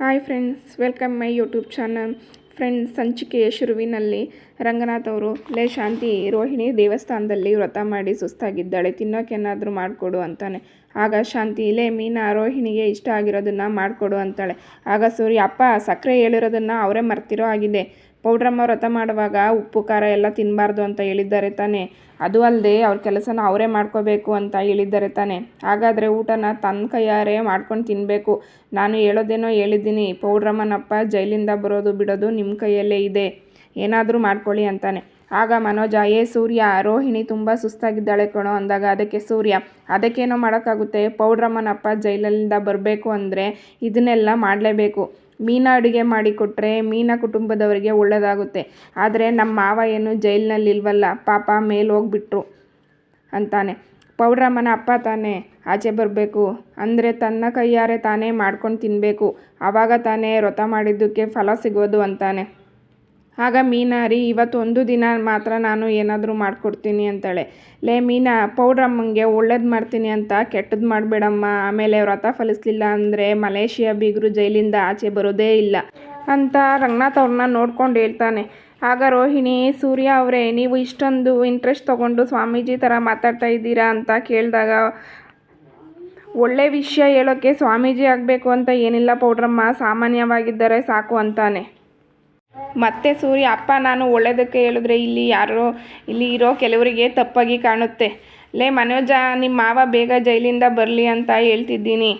Hi friends welcome my YouTube channel friends ಸಂಚಿಕೆಯ ಶುರುವಿನಲ್ಲಿ ರಂಗನಾಥ್ ಅವರು, ಲೇ ಶಾಂತಿ, ರೋಹಿಣಿ ದೇವಸ್ಥಾನದಲ್ಲಿ ವ್ರತ ಮಾಡಿ ಸುಸ್ತಾಗಿದ್ದಾಳೆ. ತಿನ್ನೋಕ್ಕೇನಾದರೂ ಮಾಡಿಕೊಡು ಅಂತಾನೆ. ಆಗ ಶಾಂತಿ, ಲೇ ಮೀನಾ, ರೋಹಿಣಿಗೆ ಇಷ್ಟ ಆಗಿರೋದನ್ನು ಮಾಡಿಕೊಡು ಅಂತಾಳೆ. ಆಗ ಸೂರ್ಯ ಅಪ್ಪ ಸಕ್ಕರೆ ಹೇಳಿರೋದನ್ನು ಅವರೇ ಮರ್ತಿರೋ ಆಗಿದೆ ಪೌಡ್ರಮ್ಮ ವ್ರತ ಮಾಡುವಾಗ ಉಪ್ಪು, ಖಾರ ಎಲ್ಲ ತಿನ್ನಬಾರ್ದು ಅಂತ ಹೇಳಿದ್ದಾರೆ ತಾನೆ. ಅದು ಅಲ್ಲದೆ ಅವ್ರ ಕೆಲಸನ ಅವರೇ ಮಾಡ್ಕೋಬೇಕು ಅಂತ ಹೇಳಿದ್ದಾರೆ ತಾನೇ. ಹಾಗಾದರೆ ಊಟನ ತನ್ನ ಕೈಯಾರೆ ಮಾಡ್ಕೊಂಡು ತಿನ್ನಬೇಕು ನಾನು ಹೇಳೋದೇನೋ ಹೇಳಿದ್ದೀನಿ. ಪೌಡ್ರಮ್ಮನಪ್ಪ ಜೈಲಿಂದ ಬರೋದು ಬಿಡೋದು ನಿಮ್ಮ ಕೈಯಲ್ಲೇ ಇದೆ. ಏನಾದರೂ ಮಾಡ್ಕೊಳ್ಳಿ ಅಂತಾನೆ. ಆಗ ಮನೋಜ, ಏ ಸೂರ್ಯ, ರೋಹಿಣಿ ತುಂಬ ಸುಸ್ತಾಗಿದ್ದಾಳೆ ಕಣೋ ಅಂದಾಗ, ಅದಕ್ಕೆ ಸೂರ್ಯ, ಅದಕ್ಕೇನೋ ಮಾಡೋಕ್ಕಾಗುತ್ತೆ? ಪೌಡ್ರಮ್ಮನಪ್ಪ ಜೈಲಿಂದ ಬರಬೇಕು ಅಂದರೆ ಇದನ್ನೆಲ್ಲ ಮಾಡಲೇಬೇಕು. ಮೀನಾ ಅಡುಗೆ ಮಾಡಿಕೊಟ್ರೆ ಮೀನಾ ಕುಟುಂಬದವರಿಗೆ ಒಳ್ಳೆಯದಾಗುತ್ತೆ ಆದರೆ ನಮ್ಮ ಮಾವ ಏನು ಜೈಲಿನಲ್ಲಿಲ್ವಲ್ಲ, ಪಾಪ ಮೇಲೆ ಹೋಗ್ಬಿಟ್ರು ಅಂತಾನೆ. ಪೌಡ್ರಮ್ಮನ ಅಪ್ಪ ತಾನೇ ಆಚೆ ಬರಬೇಕು. ಅಂದರೆ ತನ್ನ ಕೈಯಾರೆ ತಾನೇ ಮಾಡ್ಕೊಂಡು ತಿನ್ನಬೇಕು ಆವಾಗ ತಾನೇ ವ್ರತ ಮಾಡಿದ್ದಕ್ಕೆ ಫಲ ಸಿಗೋದು ಅಂತಾನೆ. ಆಗ ಮೀನಾ ರೀ ಇವತ್ತು ಒಂದು ದಿನ ಮಾತ್ರ ನಾನು ಏನಾದರೂ ಮಾಡಿಕೊಡ್ತೀನಿ ಅಂತಾಳೆ. ಲೇ ಮೀನಾ ಪೌಡ್ರಮ್ಮಂಗೆ ಒಳ್ಳೇದು ಮಾಡ್ತೀನಿ ಅಂತ ಕೆಟ್ಟದ್ದು ಮಾಡಬೇಡಮ್ಮ. ಆಮೇಲೆ ವ್ರತ ಫಲಿಸ್ಲಿಲ್ಲ ಅಂದರೆ ಮಲೇಷಿಯಾ ಬೀಗರು ಜೈಲಿಂದ ಆಚೆ ಬರೋದೇ ಇಲ್ಲ ಅಂತ ರಂಗನಾಥ್ ಅವ್ರನ್ನ ನೋಡ್ಕೊಂಡು ಹೇಳ್ತಾನೆ. ಆಗ ರೋಹಿಣಿ, ಸೂರ್ಯ ಅವರೇ, ನೀವು ಇಷ್ಟೊಂದು ಇಂಟ್ರೆಸ್ಟ್ ತೊಗೊಂಡು ಸ್ವಾಮೀಜಿ ಥರ ಮಾತಾಡ್ತಾ ಇದ್ದೀರಾ ಅಂತ ಕೇಳಿದಾಗ, ಒಳ್ಳೆ ವಿಷಯ ಹೇಳೋಕ್ಕೆ ಸ್ವಾಮೀಜಿ ಆಗಬೇಕು ಅಂತ ಏನಿಲ್ಲ ಪೌಡ್ರಮ್ಮ. ಸಾಮಾನ್ಯವಾಗಿದ್ದರೆ ಸಾಕು ಅಂತಾನೆ. ಮತ್ತೆ ಸೂರ್ಯ, ಅಪ್ಪ, ನಾನು ಒಳ್ಳೇದಕ್ಕೆ ಹೇಳಿದ್ರೆ ಇಲ್ಲಿ ಯಾರೋ, ಇಲ್ಲಿ ಇರೋ ಕೆಲವರಿಗೆ ತಪ್ಪಾಗಿ ಕಾಣುತ್ತೆ. ಲೇ, ಮನೋಜ ನಿಮ್ಮ ಮಾವ ಬೇಗ ಜೈಲಿಂದ ಬರಲಿ ಅಂತ ಹೇಳ್ತಿದ್ದೀನಿ.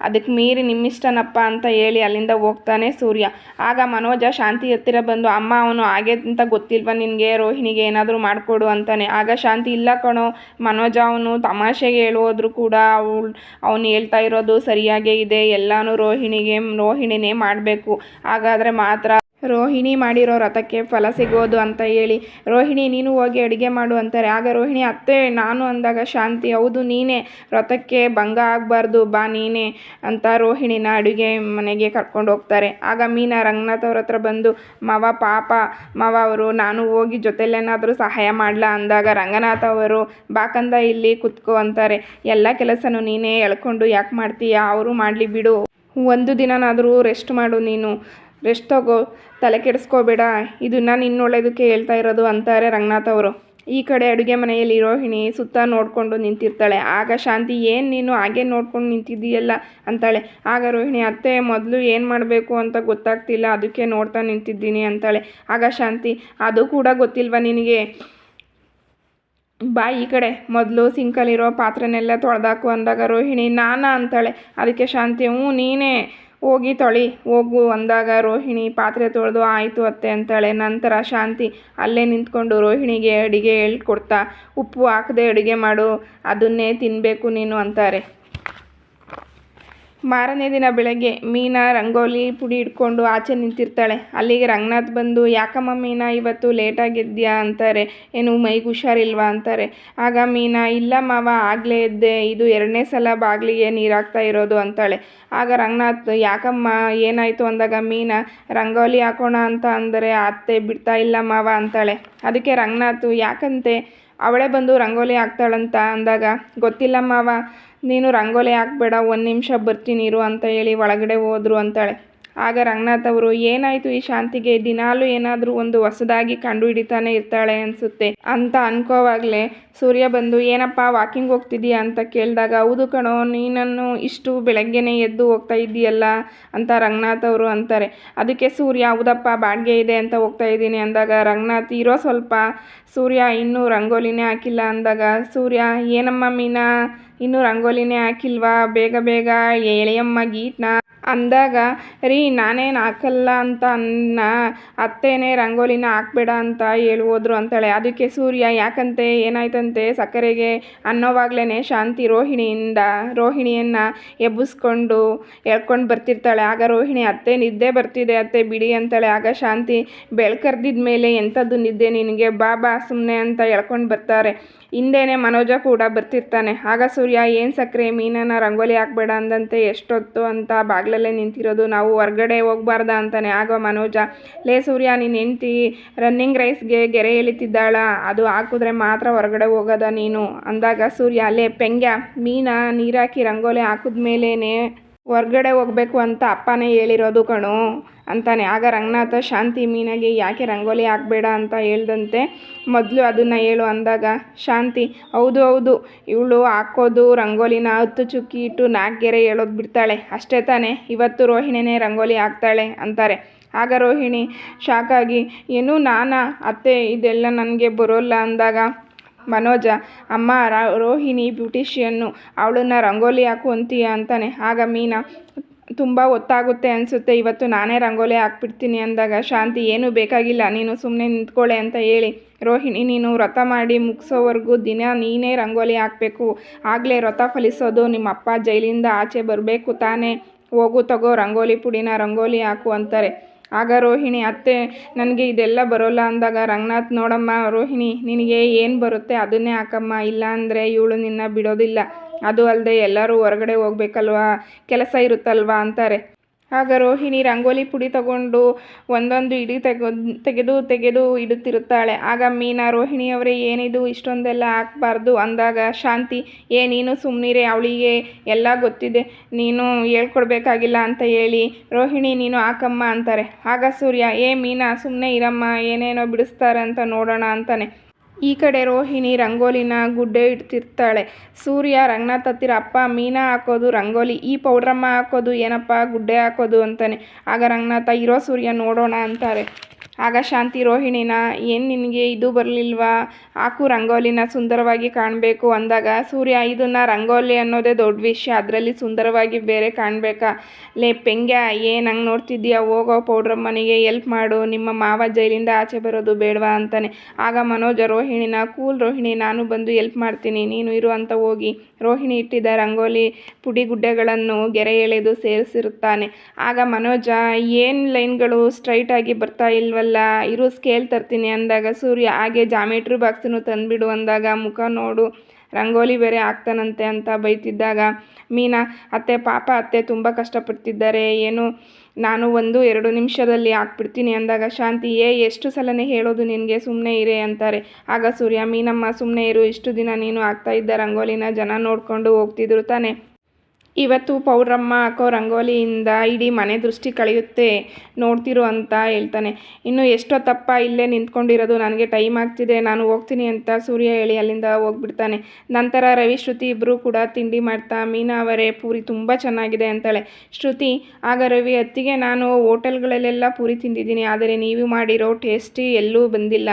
ಅದಕ್ಕೆ ಮೀರಿ ನಿಮ್ಮಿಷ್ಟನಪ್ಪ ಅಂತ ಹೇಳಿ ಅಲ್ಲಿಂದ ಹೋಗ್ತಾನೆ ಸೂರ್ಯ. ಆಗ ಮನೋಜ ಶಾಂತಿ ಹತ್ತಿರ ಬಂದು, ಅಮ್ಮ, ಅವನು ಹಾಗೆ ಅಂತ ಗೊತ್ತಿಲ್ವ ನಿನಗೆ? ರೋಹಿಣಿಗೆ ಏನಾದರೂ ಮಾಡಿಕೊಡು ಅಂತಾನೆ. ಆಗ ಶಾಂತಿ, ಇಲ್ಲ ಕಣೋ, ಮನೋಜ, ಅವನು ತಮಾಷೆಗೆ ಹೇಳೋದ್ರು ಕೂಡ ಅವಳು, ಅವನು ಹೇಳ್ತಾ ಇರೋದು ಸರಿಯಾಗೇ ಇದೆ. ಎಲ್ಲನೂ ರೋಹಿಣಿಗೆ, ರೋಹಿಣಿನೇ ಮಾಡಬೇಕು. ಹಾಗಾದರೆ ಮಾತ್ರ ರೋಹಿಣಿ ಮಾಡಿರೋ ರಥಕ್ಕೆ ಫಲ ಸಿಗೋದು ಅಂತ ಹೇಳಿ, ರೋಹಿಣಿ, ನೀನು ಹೋಗಿ ಅಡುಗೆ ಮಾಡು ಅಂತಾರೆ. ಆಗ ರೋಹಿಣಿ, ಅತ್ತೆ, ನಾನು ಅಂದಾಗ ಶಾಂತಿ, ಹೌದು, ನೀನೇ, ರಥಕ್ಕೆ ಭಂಗ ಆಗಬಾರ್ದು, ಬಾ, ನೀನೇ ಅಂತ ರೋಹಿಣಿನ ಅಡುಗೆ ಮನೆಗೆ ಕರ್ಕೊಂಡು ಹೋಗ್ತಾರೆ. ಆಗ ಮೀನಾ ರಂಗನಾಥ್ ಅವ್ರ ಹತ್ರ ಬಂದು, ಮಾವ, ಪಾಪ, ಮಾವ ಅವರು, ನಾನು ಹೋಗಿ ಜೊತೆಲೇನಾದರೂ ಸಹಾಯ ಮಾಡಲ? ಅಂದಾಗ ರಂಗನಾಥ್ ಅವರು ಬಾಕಂದ ಇಲ್ಲಿ ಕುತ್ಕೋ ಅಂತಾರೆ. ಎಲ್ಲ ಕೆಲಸನೂ ನೀನೇ ಎಳ್ಕೊಂಡು ಯಾಕೆ ಮಾಡ್ತೀಯಾ? ಅವರು ಮಾಡಲಿ ಬಿಡು. ಒಂದು ದಿನನಾದರೂ ರೆಸ್ಟ್ ಮಾಡು ನೀನು. ರೆಸ್ಟ್ ತಗೋ ತಲೆ ಕೆಡಿಸ್ಕೋಬೇಡ. ಇದನ್ನು ನಾನು ಹೇಳ್ತಾ ಇರೋದು ಅಂತಾರೆ ರಂಗನಾಥ್ ಅವರು. ಈ ಕಡೆ ಅಡುಗೆ ಮನೆಯಲ್ಲಿ ರೋಹಿಣಿ ಸುತ್ತ ನೋಡಿಕೊಂಡು ನಿಂತಿರ್ತಾಳೆ. ಆಗ ಶಾಂತಿ, ಏನು ನೀನು ಹಾಗೆ ನೋಡ್ಕೊಂಡು ನಿಂತಿದ್ದೀಯಲ್ಲ? ಅಂತಾಳೆ. ಆಗ ರೋಹಿಣಿ, ಅತ್ತೆ, ಮೊದಲು ಏನು ಮಾಡಬೇಕು ಅಂತ ಗೊತ್ತಾಗ್ತಿಲ್ಲ, ಅದಕ್ಕೆ ನೋಡ್ತಾ ನಿಂತಿದ್ದೀನಿ ಅಂತಾಳೆ. ಆಗ ಶಾಂತಿ, ಅದು ಕೂಡ ಗೊತ್ತಿಲ್ವ ನಿನಗೆ? ಬಾ ಈ ಕಡೆ. ಮೊದಲು ಸಿಂಕಲ್ಲಿರೋ ಪಾತ್ರೆನೆಲ್ಲ ತೊಳೆದಾಕು ಅಂದಾಗ ರೋಹಿಣಿ, ನಾನಾ ಅಂತಾಳೆ. ಅದಕ್ಕೆ ಶಾಂತಿ, ಹ್ಞೂ, ನೀನೇ. ಹೋಗಿ ತೊಳಿ. ಹೋಗು ಅಂದಾಗ ರೋಹಿಣಿ ಪಾತ್ರೆ ತೊಳೆದು, ಆಯಿತು ಅತ್ತೆ ಅಂತಾಳೆ. ನಂತರ ಶಾಂತಿ ಅಲ್ಲೇ ನಿಂತ್ಕೊಂಡು ರೋಹಿಣಿಗೆ ಅಡುಗೆ ಹೇಳ್ಕೊಡ್ತಾ, ಉಪ್ಪು ಹಾಕದೆ ಅಡುಗೆ ಮಾಡು, ಅದನ್ನೇ ತಿನ್ನಬೇಕು ನೀನು ಅಂತಾರೆ. ಮಾರನೇ ದಿನ ಬೆಳಗ್ಗೆ ಮೀನಾ ರಂಗೋಲಿ ಪುಡಿ ಇಟ್ಕೊಂಡು ಆಚೆ ನಿಂತಿರ್ತಾಳೆ. ಅಲ್ಲಿಗೆ ರಂಗನಾಥ್ ಬಂದು, ಯಾಕಮ್ಮ ಮೀನಾ, ಇವತ್ತು ಲೇಟಾಗಿದ್ಯಾ ಅಂತಾರೆ. ಏನು, ಮೈಗೆ ಹುಷಾರಿಲ್ವಾ? ಅಂತಾರೆ. ಆಗ ಮೀನಾ, ಇಲ್ಲ ಮಾವ, ಆಗಲೇ ಇದ್ದೆ ಇದು ಎರಡನೇ ಸಲ ಬಾಗಿಲಿಗೆ ನೀರಾಗ್ತಾ ಇರೋದು, ಅಂತಾಳೆ. ಆಗ ರಂಗನಾಥ್, ಯಾಕಮ್ಮ, ಏನಾಯಿತು? ಅಂದಾಗ ಮೀನಾ, ರಂಗೋಲಿ ಹಾಕೋಣ ಅಂತ ಅಂದರೆ ಅತ್ತೆ ಬಿಡ್ತಾ ಇಲ್ಲ ಮಾವ, ಅಂತಾಳೆ. ಅದಕ್ಕೆ ರಂಗನಾಥ್, ಯಾಕಂತೆ? ಅವಳೇ ಬಂದು ರಂಗೋಲಿ ಹಾಕ್ತಾಳಂತ? ಅಂದಾಗ, ಗೊತ್ತಿಲ್ಲ ಮಾವ. ನೀನು ರಂಗೋಲಿ ಹಾಕ್ಬೇಡ, ಒಂದು ನಿಮಿಷ ಬರ್ತೀನಿ ಇರು ಅಂತ ಹೇಳಿ ಒಳಗಡೆ ಹೋದರು ಅಂತಾಳೆ. ಆಗ ರಂಗನಾಥ್ ಅವರು, ಏನಾಯಿತು ಈ ಶಾಂತಿಗೆ? ದಿನಾಲೂ ಏನಾದರೂ ಒಂದು ಹೊಸದಾಗಿ ಕಂಡು ಹಿಡಿತಾನೆ ಇರ್ತಾಳೆ ಅನಿಸುತ್ತೆ. ಅಂತ ಅನ್ಕೋವಾಗಲೇ ಸೂರ್ಯ ಬಂದು, ಏನಪ್ಪ ವಾಕಿಂಗ್ ಹೋಗ್ತಿದ್ದೀಯಾ ಅಂತ ಕೇಳಿದಾಗ, ಹೌದು ಕಣೋ, ನೀನನ್ನು ಇಷ್ಟು ಬೆಳಗ್ಗೆನೇ ಎದ್ದು ಹೋಗ್ತಾ ಇದ್ದೀಯಲ್ಲ ಅಂತ ರಂಗನಾಥ್ ಅವರು ಅಂತಾರೆ. ಅದಕ್ಕೆ ಸೂರ್ಯ, ಹೌದಪ್ಪ, ಬಾಡಿಗೆ ಇದೆ ಅಂತ ಹೋಗ್ತಾ ಇದ್ದೀನಿ ಅಂದಾಗ, ರಂಗನಾಥ್, ಇರೋ ಸ್ವಲ್ಪ, ಸೂರ್ಯ ಇನ್ನೂ ರಂಗೋಲಿನೇ ಹಾಕಿಲ್ಲ ಅಂದಾಗ, ಸೂರ್ಯ, ಏನಮ್ಮ ಮೀನಾ? ಇನ್ನೂ ರಂಗೋಲಿನೇ ಹಾಕಿಲ್ವಾ? ಬೇಗ ಬೇಗ ಎಳೆಯಮ್ಮ ಗೀಟ್ನ ಅಂದಾಗ, ರೀ, ನಾನೇನು ಹಾಕಲ್ಲ ಅಂತ ಅನ್ನ, ಅತ್ತೇನೆ ರಂಗೋಲಿನ ಹಾಕ್ಬೇಡ ಅಂತ ಹೇಳಿ ಹೋದ್ರು ಅಂತಾಳೆ. ಅದಕ್ಕೆ ಸೂರ್ಯ, ಯಾಕಂತೆ? ಏನಾಯ್ತಂತೆ? ಸಕ್ಕರೆಗೆ ಅನ್ನೋವಾಗ್ಲೇ ಶಾಂತಿ ರೋಹಿಣಿಯಿಂದ, ರೋಹಿಣಿಯನ್ನು ಎಬ್ಬಿಸ್ಕೊಂಡು ಎಳ್ಕೊಂಡು ಬರ್ತಿರ್ತಾಳೆ. ಆಗ ರೋಹಿಣಿ, ಅತ್ತೆ, ನಿದ್ದೆ ಬರ್ತಿದೆ, ಅತ್ತೆ, ಬಿಡಿ ಅಂತಾಳೆ. ಆಗ ಶಾಂತಿ ಬೆಳ್ಕರ್ದಿದ ಮೇಲೆ, ಎಂಥದ್ದು ನಿದ್ದೆ ನಿನಗೆ? ಬಾ ಬಾ ಸುಮ್ಮನೆ ಅಂತ ಎಳ್ಕೊಂಡು ಬರ್ತಾರೆ. ಹಿಂದೆನೇ ಮನೋಜ ಕೂಡ ಬರ್ತಿರ್ತಾನೆ. ಆಗ ಸೂರ್ಯ, ಏನು ಸಕ್ಕರೆ? ಮೀನನ್ನು ರಂಗೋಲಿ ಹಾಕ್ಬೇಡ ಅಂದಂತೆ ಎಷ್ಟೊತ್ತು? ಅಂತ ಬಾಗಿಲಲ್ಲೇ ನಿಂತಿರೋದು, ನಾವು ಹೊರ್ಗಡೆ ಹೋಗ್ಬಾರ್ದ ಅಂತಾನೆ. ಆಗ ಮನೋಜ, ಲೇ ಸೂರ್ಯ, ನೀನು ಹೆಂಡ್ತಿ ರನ್ನಿಂಗ್ ರೇಸ್ಗೆ ಗೆರೆ ಎಳಿತಿದ್ದಾಳ, ಅದು ಹಾಕಿದ್ರೆ ಮಾತ್ರ ಹೊರಗಡೆ ಹೋಗೋದ ನೀನು. ಅಂದಾಗ ಸೂರ್ಯ, ಲೇ ಪೆಂಗ್ಯ, ಮೀನ, ನೀರಾಕಿ, ರಂಗೋಲಿ ಹಾಕಿದ್ಮೇಲೇ ಹೊರ್ಗಡೆ ಹೋಗ್ಬೇಕು ಅಂತ ಅಪ್ಪನೇ ಹೇಳಿರೋದು ಕಣೋ ಅಂತಾನೆ. ಆಗ ರಂಗನಾಥ, ಶಾಂತಿ ಮೀನಾಗೆ ಯಾಕೆ ರಂಗೋಲಿ ಹಾಕಬೇಡ ಅಂತ ಹೇಳ್ದಂತೆ ಮೊದಲು ಅದನ್ನು ಹೇಳು ಅಂದಾಗ, ಶಾಂತಿ, ಹೌದು ಹೌದು, ಇವಳು ಹಾಕೋದು ರಂಗೋಲಿನ ಹತ್ತು ಚುಕ್ಕಿ ಇಟ್ಟು ನಾಲ್ಕು ಗೆರೆ ಹೇಳೋದು ಬಿಡ್ತಾಳೆ. ಅಷ್ಟೇ ತಾನೇ, ಇವತ್ತು ರೋಹಿಣಿನೇ ರಂಗೋಲಿ ಹಾಕ್ತಾಳೆ ಅಂತಾರೆ. ಆಗ ರೋಹಿಣಿ, ಶಾಕಾಗಿ, ಏನು ನಾನಾ, ಅತ್ತೆ ಇದೆಲ್ಲ ನನಗೆ ಬರೋಲ್ಲ ಅಂದಾಗ ಮನೋಜ, ಅಮ್ಮ ರೋಹಿಣಿ ಬ್ಯೂಟಿಷಿಯನ್ನು, ಅವಳನ್ನ ರಂಗೋಲಿ ಹಾಕು ಅಂತೀಯ ಅಂತಾನೆ. ಆಗ ಮೀನಾ, ತುಂಬ ಹೊತ್ತಾಗುತ್ತೆ ಅನಿಸುತ್ತೆ, ಇವತ್ತು ನಾನೇ ರಂಗೋಲಿ ಹಾಕ್ಬಿಡ್ತೀನಿ ಅಂದಾಗ ಶಾಂತಿ ಏನೂ ಬೇಕಾಗಿಲ್ಲ, ನೀನು ಸುಮ್ಮನೆ ನಿಂತ್ಕೊಳ್ಳೆ ಅಂತ ಹೇಳಿ. ರೋಹಿಣಿ, ನೀನು ವ್ರತ ಮಾಡಿ ಮುಗಿಸೋವರೆಗೂ ದಿನ ನೀನೇ ರಂಗೋಲಿ ಹಾಕಬೇಕು. ಆಗಲೇ ವ್ರತ ಫಲಿಸೋದು ನಿಮ್ಮ ಅಪ್ಪ ಜೈಲಿಂದ ಆಚೆ ಬರಬೇಕು ತಾನೇ. ಹೋಗು, ತಗೋ, ರಂಗೋಲಿ ಪುಡಿನ ರಂಗೋಲಿ ಹಾಕು ಅಂತಾರೆ. ಆಗ ರೋಹಿಣಿ, ಅತ್ತೆ, ನನಗೆ ಇದೆಲ್ಲ ಬರೋಲ್ಲ ಅಂದಾಗ ರಂಗನಾಥ್, ನೋಡಮ್ಮ, ರೋಹಿಣಿ, ನಿನಗೆ ಏನು ಬರುತ್ತೆ ಅದನ್ನೇ ಹಾಕಮ್ಮ. ಇಲ್ಲ ಅಂದರೆ ಇವಳು ನಿನ್ನ ಬಿಡೋದಿಲ್ಲ. ಅದು ಅಲ್ಲದೆ ಎಲ್ಲರೂ ಹೊರಗಡೆ ಹೋಗ್ಬೇಕಲ್ವಾ? ಕೆಲಸ ಇರುತ್ತಲ್ವಾ? ಅಂತಾರೆ. ಆಗ ರೋಹಿಣಿ ರಂಗೋಲಿ ಪುಡಿ ತಗೊಂಡು ಒಂದೊಂದು ಇಡಿ ತೆಗೆದು ತೆಗೆದು ತೆಗೆದು ಇಡುತ್ತಿರುತ್ತಾಳೆ. ಆಗ ಮೀನಾ ರೋಹಿಣಿಯವರೇ ಏನಿದು, ಇಷ್ಟೊಂದೆಲ್ಲ ಹಾಕ್ಬಾರ್ದು ಅಂದಾಗ ಶಾಂತಿ, ಏ, ನೀನು ಸುಮ್ಮನಿರೆ ಅವಳಿಗೆ ಎಲ್ಲ ಗೊತ್ತಿದೆ, ನೀನು ಹೇಳ್ಕೊಡ್ಬೇಕಾಗಿಲ್ಲ ಅಂತ ಹೇಳಿ ರೋಹಿಣಿ, ನೀನು ಹಾಕಮ್ಮ ಅಂತಾರೆ. ಆಗ ಸೂರ್ಯ, ಏ ಮೀನಾ ಸುಮ್ಮನೆ ಇರಮ್ಮ, ಏನೇನೋ ಬಿಡಿಸ್ತಾರೆ ಅಂತ ನೋಡೋಣ ಅಂತಾನೆ. ಈ ಕಡೆ ರೋಹಿಣಿ ರಂಗೋಲಿನ ಗುಡ್ಡೆ ಇಡ್ತಿರ್ತಾಳೆ. ಸೂರ್ಯ, ರಂಗನಾಥ್ ಹತ್ತಿರ, ಅಪ್ಪ, ಮೀನಾ ಹಾಕೋದು, ರಂಗೋಲಿ, ಈ ಪೌಡ್ರಮ್ಮ ಹಾಕೋದು, ಏನಪ್ಪ, ಗುಡ್ಡೆ ಹಾಕೋದು ಅಂತಾನೆ. ಆಗ ರಂಗನಾಥ, ಇರೋ ಸೂರ್ಯ ನೋಡೋಣ ಅಂತಾರೆ. ಆಗ ಶಾಂತಿ ರೋಹಿಣಿನ, ಏನು ನಿನಗೆ ಇದು ಬರಲಿಲ್ವಾ? ಹಾಕು ರಂಗೋಲಿನ ಸುಂದರವಾಗಿ ಕಾಣಬೇಕು. ಅಂದಾಗ, ಸೂರ್ಯ ಇದನ್ನು ರಂಗೋಲಿ ಅನ್ನೋದೇ ದೊಡ್ಡ ವಿಷಯ. ಅದರಲ್ಲಿ ಸುಂದರವಾಗಿ ಬೇರೆ ಕಾಣಬೇಕಾ? ಲೇ, ಪೆಂಗ್ಯ, ಏನು ಹಂಗೆ ನೋಡ್ತಿದ್ದೀಯ? ಹೋಗೋ ಪೌಡ್ರಮ್ಮನಿಗೆ ಎಲ್ಪ್ ಮಾಡು. ನಿಮ್ಮ ಮಾವ ಜೈಲಿಂದ ಆಚೆ ಬರೋದು ಬೇಡವಾ? ಅಂತಾನೆ. ಆಗ ಮನೋಜ ರೋಹಿಣಿನ, ಕೂಲ್ ರೋಹಿಣಿ, ನಾನು ಬಂದು ಎಲ್ಪ್ ಮಾಡ್ತೀನಿ. ನೀನು ಇರು ಅಂತ ಹೋಗಿ ರೋಹಿಣಿ ಇಟ್ಟಿದ್ದ ರಂಗೋಲಿ ಪುಡಿ ಗುಡ್ಡೆಗಳನ್ನು ಗೆರೆ ಎಳೆದು ಸೇರಿಸಿರುತ್ತಾನೆ. ಆಗ ಮನೋಜ, ಏನು ಲೈನ್ಗಳು ಸ್ಟ್ರೈಟಾಗಿ ಬರ್ತಾ ಇಲ್ವಲ್ಲ? ಇರು, ಸ್ಕೇಲ್ ತರ್ತೀನಿ ಅಂದಾಗ ಸೂರ್ಯ, ಹಾಗೆ ಜಾಮಿಟ್ರಿ ಬಾಕ್ಸನ್ನು ತಂದುಬಿಡು ಅಂದಾಗ ಮುಖ ನೋಡು, ರಂಗೋಲಿ ಬೇರೆ ಆಗ್ತಾನಂತೆ ಅಂತ ಬೈತಿದ್ದಾಗ, ಮೀನಾ, ಅತ್ತೆ, ಪಾಪ ಅತ್ತೆ ತುಂಬ ಕಷ್ಟಪಡ್ತಿದ್ದಾರೆ, ಏನು, ನಾನು ಒಂದು ಎರಡು ನಿಮಿಷದಲ್ಲಿ ಹಾಕ್ಬಿಡ್ತೀನಿ ಅಂದಾಗ ಶಾಂತಿ, ಏ, ಎಷ್ಟು ಸಲನೇ ಹೇಳೋದು ನಿನಗೆ ಸುಮ್ಮನೆ ಇರೇ ಅಂತಾರೆ. ಆಗ ಸೂರ್ಯ, ಮೀನಮ್ಮ ಸುಮ್ಮನೆ ಇರು, ಇಷ್ಟು ದಿನ ನೀನು ಹಾಕ್ತಾ ಇದ್ದ ರಂಗೋಲಿನ ಜನ ನೋಡಿಕೊಂಡು ಹೋಗ್ತಿದ್ರು ತಾನೆ ಇವತ್ತು ಪೌಡ್ರಮ್ಮ ಹಾಕೋ ರಂಗೋಲಿಯಿಂದ ಇಡೀ ಮನೆ ದೃಷ್ಟಿ ಕಳೆಯುತ್ತೆ, ನೋಡ್ತಿರು ಅಂತ ಹೇಳ್ತಾನೆ. ಇನ್ನು ಎಷ್ಟೋ ತಪ್ಪ ಇಲ್ಲೇ ನಿಂತ್ಕೊಂಡಿರೋದು ನನಗೆ ಟೈಮ್ ಆಗ್ತಿದೆ, ನಾನು ಹೋಗ್ತೀನಿ ಅಂತ ಸೂರ್ಯ ಹೇಳಿ ಅಲ್ಲಿಂದ ಹೋಗ್ಬಿಡ್ತಾನೆ. ನಂತರ ರವಿ, ಶ್ರುತಿ ಇಬ್ಬರು ಕೂಡ ತಿಂಡಿ ಮಾಡ್ತಾ, ಮೀನಾ ಅವರೇ ಪೂರಿ ತುಂಬ ಚೆನ್ನಾಗಿದೆ ಅಂತಾಳೆ. ಶ್ರುತಿ, ಆಗ ರವಿ, ಅತ್ತಿಗೆ ನಾನು ಹೋಟೆಲ್ಗಳಲ್ಲೆಲ್ಲ ಪೂರಿ ತಿಂದಿದ್ದೀನಿ, ಆದರೆ ನೀವು ಮಾಡಿರೋ ಟೇಸ್ಟಿ ಎಲ್ಲೂ ಬಂದಿಲ್ಲ.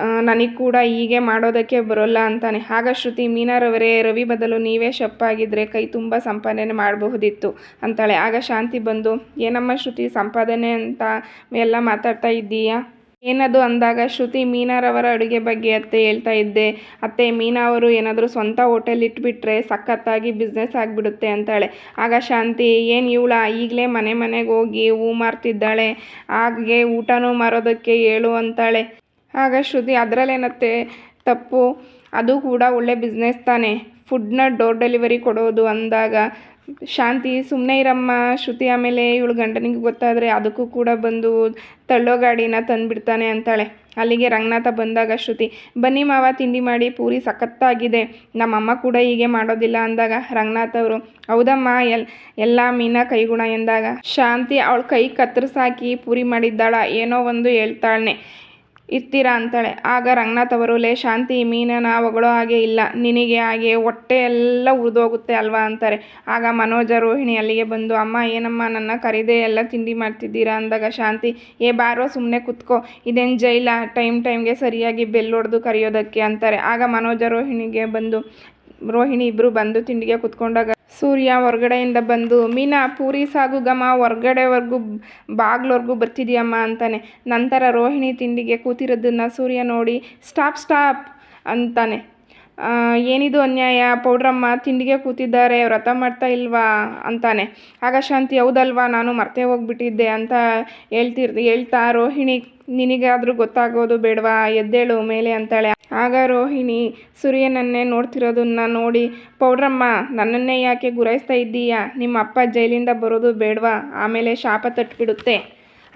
ನನಗೆ ಕೂಡ ಹೀಗೆ ಮಾಡೋದಕ್ಕೆ ಬರೋಲ್ಲ ಅಂತಾನೆ. ಆಗ ಶ್ರುತಿ, ಮೀನಾರವರೇ, ರವಿ ಬದಲು ನೀವೇ ಶಪ್ಪಾಗಿದ್ದರೆ ಕೈ ತುಂಬ ಸಂಪಾದನೆ ಮಾಡಬಹುದಿತ್ತು ಅಂತಾಳೆ. ಆಗ ಶಾಂತಿ ಬಂದು, ಏನಮ್ಮ ಶ್ರುತಿ, ಸಂಪಾದನೆ ಅಂತ ಎಲ್ಲ ಮಾತಾಡ್ತಾ ಇದ್ದೀಯಾ? ಏನದು ಅಂದಾಗ, ಶ್ರುತಿ, ಮೀನಾರವರ ಅಡುಗೆ ಬಗ್ಗೆ ಅತ್ತೆ ಹೇಳ್ತಾ ಇದ್ದೆ. ಅತ್ತೆ, ಮೀನಾ ಅವರು ಏನಾದರೂ ಸ್ವಂತ ಹೋಟೆಲ್ ಇಟ್ಬಿಟ್ರೆ ಸಖತ್ತಾಗಿ ಬಿಸ್ನೆಸ್ ಆಗಿಬಿಡುತ್ತೆ ಅಂತಾಳೆ. ಆಗ ಶಾಂತಿ, ಏನು ಇವಳ, ಈಗಲೇ ಮನೆ ಮನೆಗೆ ಹೋಗಿ ಹೂ ಮಾರ್ತಿದ್ದಾಳೆ. ಹಾಗೆ ಊಟನೂ ಮಾರೋದಕ್ಕೆ ಹೇಳು ಅಂತಾಳೆ. ಆಗ ಶ್ರುತಿ ಅದರಲ್ಲೇನತ್ತೆ? ತಪ್ಪು. ಅದು ಕೂಡ ಒಳ್ಳೆ ಬಿಸ್ನೆಸ್ ತಾನೇ. ಫುಡ್ನ ಡೋರ್ ಡೆಲಿವರಿ ಕೊಡೋದು ಅಂದಾಗ ಶಾಂತಿ ಸುಮ್ಮನೆ ಇರಮ್ಮ. ಶ್ರುತಿ ಆಮೇಲೆ ಇವಳು ಗಂಡನಿಗೆ ಗೊತ್ತಾದರೆ ಅದಕ್ಕೂ ಕೂಡ ಬಂದು ತಳ್ಳೋ ಗಾಡಿನ ತಂದುಬಿಡ್ತಾನೆ ಅಂತಾಳೆ. ಅಲ್ಲಿಗೆ ರಂಗನಾಥ ಬಂದಾಗ ಶ್ರುತಿ, ಬನ್ನಿ ಮಾವ, ತಿಂಡಿ ಮಾಡಿ, ಪೂರಿ ಸಖತ್ತಾಗಿದೆ. ನಮ್ಮಮ್ಮ ಕೂಡ ಹೀಗೆ ಮಾಡೋದಿಲ್ಲ ಅಂದಾಗ ರಂಗನಾಥ್ ಅವರು, ಹೌದಮ್ಮ, ಎಲ್, ಎಲ್ಲ ಮೀನ ಕೈಗುಣ ಎಂದಾಗ. ಶಾಂತಿ ಅವಳು ಕೈ ಕತ್ತರಿಸಾಕಿ ಪೂರಿ ಮಾಡಿದ್ದಾಳ, ಏನೋ ಒಂದು ಹೇಳ್ತಾಳೆ ಇರ್ತೀರಾ ಅಂತಾಳೆ. ಆಗ ರಂಗನಾಥ್ ಅವರು, ಲೇ ಶಾಂತಿ, ಮೀನನ ಹೊಗಳೋ ಹಾಗೆ ಇಲ್ಲ. ನಿನಗೆ ಹಾಗೆ ಹೊಟ್ಟೆ ಎಲ್ಲ ಉರಿದೋಗುತ್ತೆ ಅಲ್ವಾ? ಅಂತಾರೆ. ಆಗ ಮನೋಜ ರೋಹಿಣಿ ಅಲ್ಲಿಗೆ ಬಂದು, ಅಮ್ಮ, ಏನಮ್ಮ, ನನ್ನ ಕರಿದೆ ಎಲ್ಲ ತಿಂಡಿ ಮಾಡ್ತಿದ್ದೀರಾ? ಅಂದಾಗ ಶಾಂತಿ, ಏ, ಬಾರೋ ಸುಮ್ಮನೆ ಕುತ್ಕೋ. ಇದೇನು ಜೈಲ? ಟೈಮ್ ಟೈಮ್ಗೆ ಸರಿಯಾಗಿ ಬೆಲ್ ಹೊಡೆದು ಕರೆಯೋದಕ್ಕೆ? ಅಂತಾರೆ. ಆಗ ಮನೋಜ ರೋಹಿಣಿಗೆ ಬಂದು, ರೋಹಿಣಿ ಇಬ್ಬರು ಬಂದು ತಿಂಡಿಗೆ ಕುತ್ಕೊಂಡಾಗ ಸೂರ್ಯ ಹೊರಗಡೆಯಿಂದ ಬಂದು, ಮೀನಾ, ಪೂರಿ ಸಾಗು ಘಮ ಹೊರ್ಗಡೆವರೆಗೂ ಬಾಗ್ಲವರೆಗೂ ಬರ್ತಿದೆಯಮ್ಮ ಅಂತಾನೆ. ನಂತರ ರೋಹಿಣಿ ತಿಂಡಿಗೆ ಕೂತಿರೋದನ್ನು ಸೂರ್ಯ ನೋಡಿ, ಸ್ಟಾಪ್ ಸ್ಟಾಪ್ ಅಂತಾನೆ. ಏನಿದು ಅನ್ಯಾಯ? ಪೌಡ್ರಮ್ಮ ತಿಂಡಿಗೆ ಕೂತಿದ್ದಾರೆ ವ್ರತ ಮಾಡ್ತಾ ಇಲ್ವಾ? ಅಂತಾನೆ. ಆಗ ಶಾಂತಿ, ಹೌದಲ್ವಾ? ನಾನು ಮರ್ತೇ ಹೋಗ್ಬಿಟ್ಟಿದ್ದೆ ಅಂತ ಹೇಳ್ತಿರ್, ಹೇಳ್ತಾ ರೋಹಿಣಿ, ನಿನಗಾದರೂ ಗೊತ್ತಾಗೋದು ಬೇಡವಾ? ಎದ್ದೇಳು ಮೇಲೆ ಅಂತಾಳೆ. ಆಗ ರೋಹಿಣಿ ಸೂರ್ಯನನ್ನೇ ನೋಡ್ತಿರೋದನ್ನ ನೋಡಿ, ಪೌಡ್ರಮ್ಮ, ನನ್ನನ್ನೇ ಯಾಕೆ ಗುರಾಯಿಸ್ತಾ ಇದ್ದೀಯಾ? ನಿಮ್ಮ ಅಪ್ಪ ಜೈಲಿಂದ ಬರೋದು ಬೇಡವಾ? ಆಮೇಲೆ ಶಾಪ ತಟ್ಬಿಡುತ್ತೆ.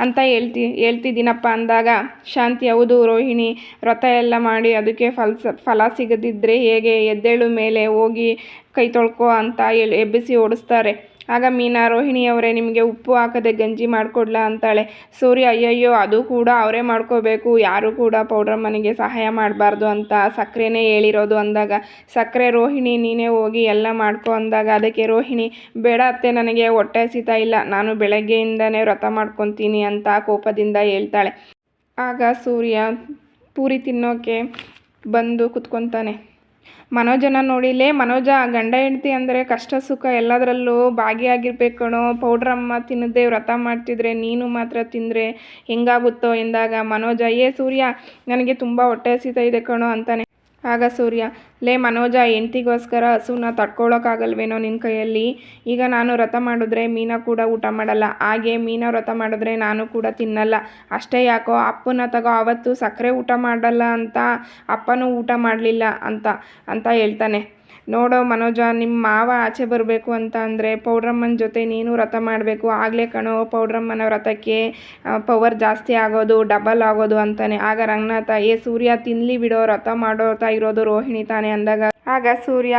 ಅಂತ ಹೇಳ್ತಿ, ಹೇಳ್ತಿದ್ದೀನಪ್ಪ ಅಂದಾಗ, ಶಾಂತಿ ಹೌದು ರೋಹಿಣಿ, ವ್ರತ ಎಲ್ಲ ಮಾಡಿ ಅದಕ್ಕೆ ಫಲ ಫಲ ಸಿಗದಿದ್ದರೆ ಹೇಗೆ ಎದ್ದೇಳು ಮೇಲೆ ಹೋಗಿ ಕೈ ತೊಳ್ಕೊ ಅಂತ ಎಬ್ಬಿಸಿ ಓಡಿಸ್ತಾರೆ. ಆಗ ಮೀನಾ ರೋಹಿಣಿ ಅವರೇ ನಿಮಗೆ ಉಪ್ಪು ಹಾಕದೆ ಗಂಜಿ ಮಾಡಿಕೊಡ್ಲಾ ಅಂತಾಳೆ. ಸೂರ್ಯ, ಅಯ್ಯಯ್ಯೋ, ಅದು ಕೂಡ ಅವರೇ ಮಾಡ್ಕೋಬೇಕು. ಯಾರು ಕೂಡ ಪೌಡರ್ ಮನೆಗೆ ಸಹಾಯ ಮಾಡಬಾರ್ದು ಅಂತ ಸಕ್ಕರೆನೇ ಹೇಳಿರೋದು ಅಂದಾಗ. ಸಕ್ಕರೆ ರೋಹಿಣಿ, ನೀನೇ ಹೋಗಿ ಎಲ್ಲ ಮಾಡ್ಕೊ ಅಂದಾಗ. ಅದಕ್ಕೆ, ರೋಹಿಣಿ, ಬೇಡ ಅತ್ತೆ, ನನಗೆ ಹೊಟ್ಟೆ ಹಸಿತಾ ಇಲ್ಲ. ನಾನು ಬೆಳಗ್ಗೆಯಿಂದನೇ ವ್ರತ ಮಾಡ್ಕೊತೀನಿ ಅಂತ ಕೋಪದಿಂದ ಹೇಳ್ತಾಳೆ. ಆಗ ಸೂರ್ಯ, ಪೂರಿ ತಿನ್ನೋಕೆ ಬಂದು ಕುತ್ಕೊತಾನೆ. ಮನೋಜನ ನೋಡಿಲೇ ಮನೋಜ, ಗಂಡ ಹೆಂಡತಿ ಅಂದರೆ ಕಷ್ಟ, ಸುಖ ಎಲ್ಲದರಲ್ಲೂ ಭಾಗಿಯಾಗಿರ್ಬೇಕು ಕಣೋ ಪೌಡ್ರಮ್ಮ ತಿನ್ನದೆ ವ್ರತ ಮಾಡ್ತಿದ್ರೆ, ನೀನು ಮಾತ್ರ ತಿಂದರೆ ಹೆಂಗಾಗುತ್ತೋ ಎಂದಾಗ ಮನೋಜ, ಏ ಸೂರ್ಯ, ನನಗೆ ತುಂಬ ಹೊಟ್ಟೆ ಹಸಿತಾ ಇದೆ ಕಣೋ ಅಂತಾನೆ. ಆಗ ಸೂರ್ಯ, ಲೇ ಮನೋಜ, ಹೆಂಡ್ತಿಗೋಸ್ಕರ ಹಸುನ ತಡ್ಕೊಳಕ್ಕಾಗಲ್ವೇನೋ ನಿನ್ನ ಕೈಯಲ್ಲಿ? ಈಗ ನಾನು ವ್ರತ ಮಾಡಿದ್ರೆ ಮೀನ ಕೂಡ ಊಟ ಮಾಡಲ್ಲ. ಹಾಗೆ ಮೀನ ವ್ರತ ಮಾಡಿದ್ರೆ ನಾನು ಕೂಡ ತಿನ್ನಲ್ಲ. ಅಷ್ಟೇ ಯಾಕೋ? ಅಪ್ಪನ ತಗೋ, ಅವತ್ತು ಸಕ್ಕರೆ ಊಟ ಮಾಡಲ್ಲ ಅಂತ ಅಪ್ಪನೂ ಊಟ ಮಾಡಲಿಲ್ಲ ಅಂತ ಅಂತ ಹೇಳ್ತಾನೆ. ನೋಡೋ ಮನೋಜ ನಿಮ್ಮ ಮಾವ ಆಚೆ ಬರಬೇಕು ಅಂತ ಅಂದರೆ ಪೌಡ್ರಮ್ಮನ ಜೊತೆ ನೀನು ವ್ರತ ಮಾಡಬೇಕು. ಆಗಲೇ ಕಣೋ, ಪೌಡ್ರಮ್ಮನ ವ್ರತಕ್ಕೆ ಪವರ್ ಜಾಸ್ತಿ ಆಗೋದು ಡಬಲ್ ಆಗೋದು ಅಂತಾನೆ. ಆಗ ರಂಗನಾಥ, ಏ ಸೂರ್ಯ, ತಿನ್ಲಿ ಬಿಡೋ, ವ್ರತ ಮಾಡೋತಾ ಇರೋದು ರೋಹಿಣಿ ತಾನೆ ಅಂದಾಗ, ಆಗ ಸೂರ್ಯ,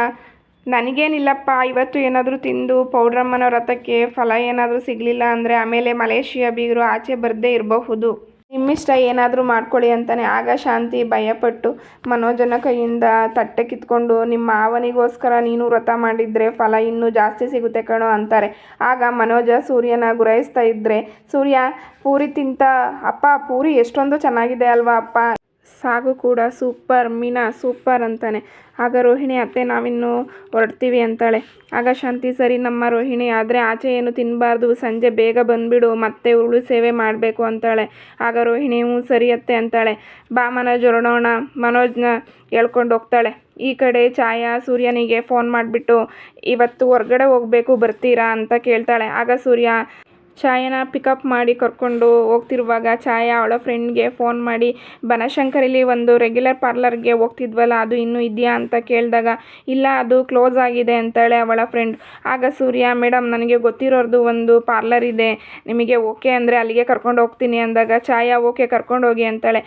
ನನಗೇನಿಲ್ಲಪ್ಪ, ಇವತ್ತು ಏನಾದರೂ ತಿಂದು ಪೌಡ್ರಮ್ಮನ ವ್ರತಕ್ಕೆ ಫಲ ಏನಾದರೂ ಸಿಗಲಿಲ್ಲ ಅಂದರೆ ಆಮೇಲೆ ಮಲೇಷಿಯಾ ಬೀಗರು ಆಚೆ ಬರದೇ ಇರಬಹುದು. ನಿಮ್ಮಿಷ್ಟ ಏನಾದರೂ ಮಾಡ್ಕೊಳ್ಳಿ ಅಂತಾನೆ ಆಗ ಶಾಂತಿ ಭಯಪಟ್ಟು ಮನೋಜನ ಕೈಯಿಂದ ತಟ್ಟೆ ಕಿತ್ಕೊಂಡು, ನಿಮ್ಮ ಮಾವನಿಗೋಸ್ಕರ ನೀನು ವ್ರತ ಮಾಡಿದರೆ ಫಲ ಇನ್ನೂ ಜಾಸ್ತಿ ಸಿಗುತ್ತೆ ಕಣೋ ಅಂತಾರೆ. ಆಗ ಮನೋಜ ಸೂರ್ಯನ ಗುರಾಯಿಸ್ತಾ ಇದ್ದರೆ ಸೂರ್ಯ, ಪೂರಿ ತಿಂತ, ಅಪ್ಪ, ಪೂರಿ ಎಷ್ಟೊಂದು ಚೆನ್ನಾಗಿದೆ ಅಲ್ವಾ ಅಪ್ಪ? ಸಾಗು ಕೂಡ ಸೂಪರ್, ಮೀನಾ ಸೂಪರ್ ಅಂತಾನೆ. ಆಗ ರೋಹಿಣಿ, ಅತ್ತೆ, ನಾವಿನ್ನು ಹೊರಡ್ತೀವಿ ಅಂತಾಳೆ. ಆಗ ಶಾಂತಿ, ಸರಿ, ನಮ್ಮ ರೋಹಿಣಿ, ಆದರೆ ಆಚೆ ಏನು ತಿನ್ನಬಾರ್ದು ಸಂಜೆ ಬೇಗ ಬಂದುಬಿಡು, ಮತ್ತೆ ಉಳು ಸೇವೆ ಮಾಡಬೇಕು ಅಂತಾಳೆ. ಆಗ ರೋಹಿಣಿ, ಹ್ಞೂ, ಸರಿ ಅತ್ತೆ ಅಂತಾಳೆ. ಬಾ ಮನೋಜ್ ಹೊರಡೋಣ ಮನೋಜ್ನ ಹೇಳ್ಕೊಂಡು ಹೋಗ್ತಾಳೆ. ಈ ಕಡೆ ಛಾಯಾ ಸೂರ್ಯನಿಗೆ ಫೋನ್ ಮಾಡಿಬಿಟ್ಟು, ಇವತ್ತು ಹೊರಗಡೆ ಹೋಗಬೇಕು, ಬರ್ತೀರಾ? ಅಂತ ಕೇಳ್ತಾಳೆ. ಆಗ ಸೂರ್ಯ ಛಾಯನ ಪಿಕಪ್ ಮಾಡಿ ಕರ್ಕೊಂಡು ಹೋಗ್ತಿರುವಾಗ ಛಾಯಾ ಅವಳ ಫ್ರೆಂಡ್ಗೆ ಫೋನ್ ಮಾಡಿ ಬನಶಂಕರಿಲಿ ಒಂದು ರೆಗ್ಯುಲರ್ ಪಾರ್ಲರ್ಗೆ ಹೋಗ್ತಿದ್ವಲ್ಲ, ಅದು ಇನ್ನೂ ಇದೆಯಾ? ಅಂತ ಕೇಳಿದಾಗ, ಇಲ್ಲ, ಅದು ಕ್ಲೋಸ್ ಆಗಿದೆ, ಅಂತಾಳೆ ಅವಳ ಫ್ರೆಂಡ್ ಆಗ ಸೂರ್ಯ ಮೇಡಮ್ ನನಗೆ ಗೊತ್ತಿರೋರ್ದು ಒಂದು ಪಾರ್ಲರ್ ಇದೆ, ನಿಮಗೆ ಓಕೆ ಅಂದರೆ ಅಲ್ಲಿಗೆ ಕರ್ಕೊಂಡು ಹೋಗ್ತೀನಿ, ಅಂದಾಗ, ಛಾಯಾ ಓಕೆ ಕರ್ಕೊಂಡೋಗಿ ಅಂತಾಳೆ.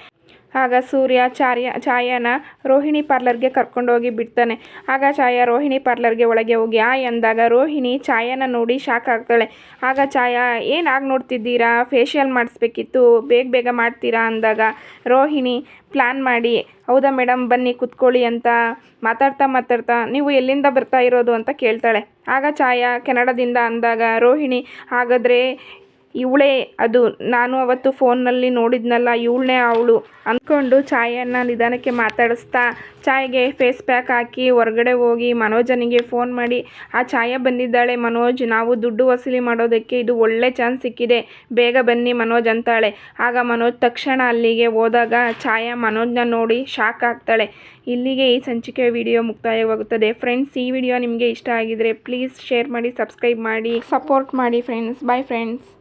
ಆಗ ಸೂರ್ಯ ಚಾರ್ಯ, ಛಾಯಾನ ರೋಹಿಣಿ ಪಾರ್ಲರ್ಗೆ ಕರ್ಕೊಂಡೋಗಿ ಬಿಡ್ತಾನೆ. ಆಗ ಛಾಯಾ ರೋಹಿಣಿ ಪಾರ್ಲರ್ಗೆ ಒಳಗೆ ಹೋಗಿ, ಆ, ಎಂದಾಗ ರೋಹಿಣಿ ಛಾಯಾನ ನೋಡಿ ಶಾಕ್ ಆಗ್ತಾಳೆ ಆಗ ಛಾಯಾ ಏನಾಗಿ ನೋಡ್ತಿದ್ದೀರಾ? ಫೇಶಿಯಲ್ ಮಾಡಿಸ್ಬೇಕಿತ್ತು, ಬೇಗ ಬೇಗ ಮಾಡ್ತೀರಾ? ಅಂದಾಗ ರೋಹಿಣಿ ಪ್ಲ್ಯಾನ್ ಮಾಡಿ. ಹೌದಾ ಮೇಡಮ್ ಬನ್ನಿ ಕುತ್ಕೊಳ್ಳಿ ಅಂತ ಮಾತಾಡ್ತಾ ಮಾತಾಡ್ತಾ ನೀವು ಎಲ್ಲಿಂದ ಬರ್ತಾ ಇರೋದು? ಅಂತ ಕೇಳ್ತಾಳೆ. ಆಗ ಛಾಯಾ, ಕೆನಡಾದಿಂದ ಅಂದಾಗ ರೋಹಿಣಿ, ಹಾಗಾದರೆ ಇವಳೇ, ಅದು ನಾನು ಅವತ್ತು ಫೋನ್ನಲ್ಲಿ ನೋಡಿದ್ನಲ್ಲ, ಇವಳನ್ನೇ ಅವಳು ಅಂದ್ಕೊಂಡು ಛಾಯನ್ನ ನಿಧಾನಕ್ಕೆ ಮಾತಾಡಿಸ್ತಾ ಛಾಯೆಗೆ ಫೇಸ್ ಪ್ಯಾಕ್ ಹಾಕಿ ಹೊರಗಡೆ ಹೋಗಿ ಮನೋಜನಿಗೆ ಫೋನ್ ಮಾಡಿ, ಆ ಛಾಯ ಬಂದಿದ್ದಾಳೆ ಮನೋಜ್, ನಾವು ದುಡ್ಡು ವಸೂಲಿ ಮಾಡೋದಕ್ಕೆ ಇದು ಒಳ್ಳೆ ಚಾನ್ಸ್ ಸಿಕ್ಕಿದೆ, ಬೇಗ ಬನ್ನಿ ಮನೋಜ್ ಅಂತಾಳೆ. ಆಗ ಮನೋಜ್ ತಕ್ಷಣ ಅಲ್ಲಿಗೆ ಹೋದಾಗ ಛಾಯಾ ಮನೋಜ್ನ ನೋಡಿ ಶಾಕ್ ಆಗ್ತಾಳೆ. ಇಲ್ಲಿಗೆ ಈ ಸಂಚಿಕೆ ವಿಡಿಯೋ ಮುಕ್ತಾಯವಾಗುತ್ತದೆ. ಫ್ರೆಂಡ್ಸ್ ಈ ವಿಡಿಯೋ ನಿಮಗೆ ಇಷ್ಟ ಆಗಿದರೆ ಪ್ಲೀಸ್ ಶೇರ್ ಮಾಡಿ ಸಬ್ಸ್ಕ್ರೈಬ್ ಮಾಡಿ ಸಪೋರ್ಟ್ ಮಾಡಿ ಫ್ರೆಂಡ್ಸ್ ಬಾಯ್ ಫ್ರೆಂಡ್ಸ್